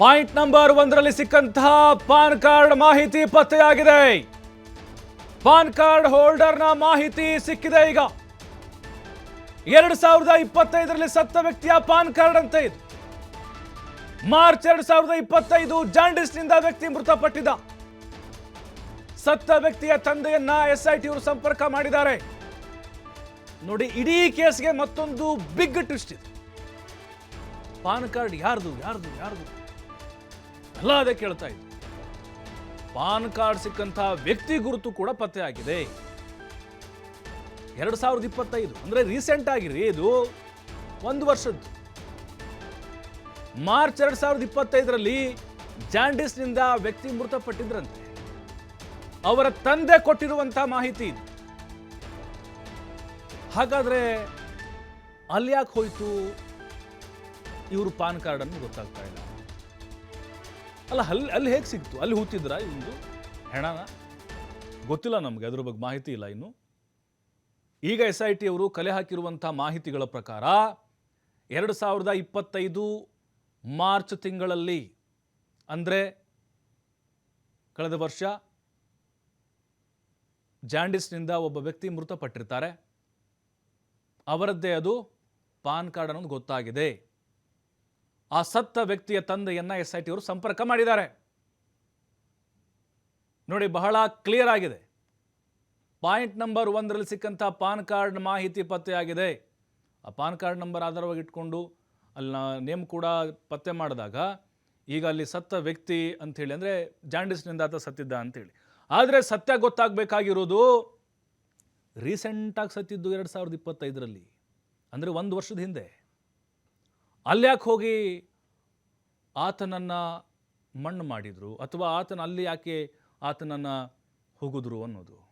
Point number ಒಂದರಲ್ಲಿ ಸಿಕ್ಕಂತಹ PAN card ಮಾಹಿತಿ ಪತ್ತೆಯಾಗಿದೆ. ಪಾನ್ ಕಾರ್ಡ್ ಹೋಲ್ಡರ್ನ ಮಾಹಿತಿ ಸಿಕ್ಕಿದೆ ಈಗ. ಎರಡು ಸಾವಿರದ ಇಪ್ಪತ್ತೈದರಲ್ಲಿ ಸತ್ತ ವ್ಯಕ್ತಿಯ ಪಾನ್ ಕಾರ್ಡ್ ಅಂತ ಇದು. ಮಾರ್ಚ್ ಎರಡು ಸಾವಿರದ ಇಪ್ಪತ್ತೈದು ಜಾಂಡಿಸ್ನಿಂದ ವ್ಯಕ್ತಿ ಮೃತಪಟ್ಟಿದ್ದ. ಸತ್ತ ವ್ಯಕ್ತಿಯ ತಂದೆಯನ್ನ ಎಸ್ ಐ ಟಿ ಅವರು ಸಂಪರ್ಕ ಮಾಡಿದ್ದಾರೆ. ನೋಡಿ, ಇಡೀ ಕೇಸ್ಗೆ ಮತ್ತೊಂದು ಬಿಗ್ ಟ್ವಿಸ್ಟ್ ಇದೆ ಪಾನ್ ಕಾರ್ಡ್ ಯಾರ್ದು ಯಾರ್ದು ಯಾರ್ದು? ಅದೇ ಕೇಳ್ತಾ ಇತ್ತು ಪಾನ್ ಕಾರ್ಡ್ ಸಿಕ್ಕಂತಹ ವ್ಯಕ್ತಿ ಗುರುತು ಕೂಡ ಪತ್ತೆ ಆಗಿದೆ. ಎರಡು ಸಾವಿರದ ಇಪ್ಪತ್ತೈದು, ಅಂದ್ರೆ ರೀಸೆಂಟ್ ಆಗಿರಿ ಇದು, ಒಂದು ವರ್ಷದ್ದು. ಮಾರ್ಚ್ ಎರಡು ಸಾವಿರದ ಇಪ್ಪತ್ತೈದರಲ್ಲಿ ಜಾಂಡಿಸ್ನಿಂದ ವ್ಯಕ್ತಿ ಮೃತಪಟ್ಟಿದ್ರಂತೆ. ಅವರ ತಂದೆ ಕೊಟ್ಟಿರುವಂತಹ ಮಾಹಿತಿ ಇದು. ಹಾಗಾದ್ರೆ ಅಲ್ಲಿ ಯಾಕೆ ಹೋಯ್ತು ಇವರು ಪಾನ್ ಕಾರ್ಡ್ ಅನ್ನು ಗೊತ್ತಾಗ್ತಾ ಇಲ್ಲ. ಅಲ್ಲ ಅಲ್ಲಿ ಅಲ್ಲಿ ಹೇಗೆ ಸಿಕ್ತು? ಅಲ್ಲಿ ಹೂತಿದ್ರ ಒಂದು ಹೆಣನ? ಗೊತ್ತಿಲ್ಲ ನಮಗೆ ಅದ್ರ ಬಗ್ಗೆ ಮಾಹಿತಿ ಇಲ್ಲ ಇನ್ನು. ಈಗ ಎಸ್ ಐ ಟಿ ಅವರು ಕಲೆ ಹಾಕಿರುವಂಥ ಮಾಹಿತಿಗಳ ಪ್ರಕಾರ ಎರಡು ಸಾವಿರದ ಇಪ್ಪತ್ತೈದು ಮಾರ್ಚ್ ತಿಂಗಳಲ್ಲಿ ಅಂದರೆ ಕಳೆದ ವರ್ಷ ಜಾಂಡಿಸ್ನಿಂದ ಒಬ್ಬ ವ್ಯಕ್ತಿ ಮೃತಪಟ್ಟಿರ್ತಾರೆ. ಅವರದ್ದೇ ಅದು ಪಾನ್ ಕಾರ್ಡ್ ಅನ್ನೋದು ಗೊತ್ತಾಗಿದೆ. ಆ ಸತ್ತ ವ್ಯಕ್ತಿಯ ತಂದೆಯನ್ನು ಎಸ್ ಐ ಟಿ ಅವರು ಸಂಪರ್ಕ ಮಾಡಿದ್ದಾರೆ. ನೋಡಿ, ಬಹಳ ಕ್ಲಿಯರ್ ಆಗಿದೆ. ಪಾಯಿಂಟ್ ನಂಬರ್ ಒಂದರಲ್ಲಿ ಸಿಕ್ಕಂಥ ಪಾನ್ ಕಾರ್ಡ್ ಮಾಹಿತಿ ಪತ್ತೆಯಾಗಿದೆ ಆ ಪಾನ್ ಕಾರ್ಡ್ ನಂಬರ್ ಆಧಾರವಾಗಿ ಇಟ್ಕೊಂಡು ಅಲ್ಲಿ ನೇಮ್ ಕೂಡ ಪತ್ತೆ ಮಾಡಿದಾಗ ಈಗ ಅಲ್ಲಿ ಸತ್ತ ವ್ಯಕ್ತಿ ಅಂಥೇಳಿ ಅಂದರೆ ಜಾಂಡಿಸ್ನಿಂದ ಆತ ಸತ್ತಿದ್ದ ಅಂತೇಳಿ ಆದರೆ ಸತ್ಯ ಗೊತ್ತಾಗಬೇಕಾಗಿರೋದು ರೀಸೆಂಟಾಗಿ ಸತ್ತಿದ್ದು ಎರಡು ಸಾವಿರದ ಇಪ್ಪತ್ತೈದರಲ್ಲಿ, ಅಂದರೆ ಒಂದು ವರ್ಷದ ಹಿಂದೆ. ಅಲ್ಯಾಕೆ ಹೋಗಿ ಆತನನ್ನು ಮಣ್ಣು ಮಾಡಿದರು ಅಥವಾ ಆತನ ಅಲ್ಲಿ ಯಾಕೆ ಆತನನ್ನು ಹೋಗಿದ್ರು ಅನ್ನೋದು.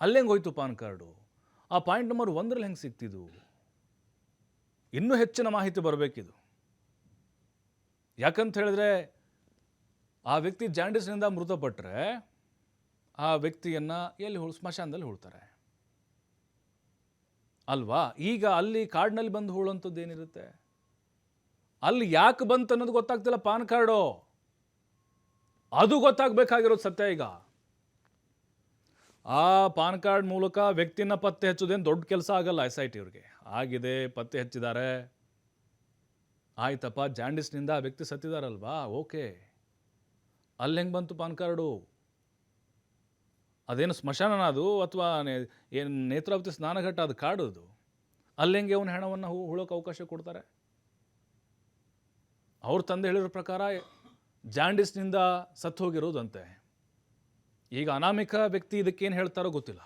ಅಲ್ಲೆಂಗೆ ಹೋಯ್ತು ಪಾನ್ ಕಾರ್ಡು? ಆ ಪಾಯಿಂಟ್ ನಂಬರ್ ಒಂದರಲ್ಲಿ ಹೆಂಗೆ ಸಿಕ್ತಿದ್ದು ಇನ್ನೂ ಹೆಚ್ಚಿನ ಮಾಹಿತಿ ಬರಬೇಕಿದು. ಯಾಕಂತ ಹೇಳಿದ್ರೆ, ಆ ವ್ಯಕ್ತಿ ಜಾಂಡಿಸ್ನಿಂದ ಮೃತಪಟ್ಟರೆ ಆ ವ್ಯಕ್ತಿಯನ್ನು ಎಲ್ಲಿ ಹುಳು ಸ್ಮಶಾನದಲ್ಲಿ ಹುಳ್ತಾರೆ. ಅಲ್ವಾ? ಈಗ ಅಲ್ಲಿ ಕಾರ್ಡ್ನಲ್ಲಿ ಬಂದು ಹೂಳಂಥದ್ದು ಏನಿರುತ್ತೆ? ಅಲ್ಲಿ ಯಾಕೆ ಬಂತು ಅನ್ನೋದು ಗೊತ್ತಾಗ್ತಿಲ್ಲ ಪಾನ್ ಕಾರ್ಡು? ಅದು ಗೊತ್ತಾಗಬೇಕಾಗಿರೋದು ಸತ್ಯ ಈಗ. ಆ ಪಾನ್ ಕಾರ್ಡ್ ಮೂಲಕ ವ್ಯಕ್ತಿನ ಪತ್ತೆ ಹಚ್ಚೋದೇನು ದೊಡ್ಡ ಕೆಲಸ ಆಗಲ್ಲ ಎಸ್ ಐ ಟಿ ಅವ್ರಿಗೆ. ಆಗಿದೆ, ಪತ್ತೆ ಹಚ್ಚಿದ್ದಾರೆ ಆಯ್ತಪ್ಪ, ಜಾಂಡಿಸ್ನಿಂದ ಆ ವ್ಯಕ್ತಿ ಸತ್ತಿದಾರಲ್ವಾ? ಓಕೆ. ಅಲ್ಲಿ ಹೆಂಗೆ ಬಂತು ಪಾನ್ ಕಾರ್ಡು? ಅದೇನು ಸ್ಮಶಾನನ ಅದು? ಅಥವಾ ಏನು ನೇತ್ರಾವತಿ ಸ್ನಾನಘಟ್ಟ ಅದು ಕಾಡೋದು? ಅಲ್ಲಿ ಹೆಂಗೆ ಅವನ ಹೆಣವನ್ನು ಹುಳೋಕೆ ಅವಕಾಶ ಕೊಡ್ತಾರೆ? ಅವ್ರ ತಂದೆ ಹೇಳಿರೋ ಪ್ರಕಾರ ಜಾಂಡಿಸ್ನಿಂದ ಸತ್ತು ಹೋಗಿರೋದಂತೆ ಈಗ ಅನಾಮಿಕ ವ್ಯಕ್ತಿ ಇದಕ್ಕೇನು ಹೇಳ್ತಾರೋ ಗೊತ್ತಿಲ್ಲ.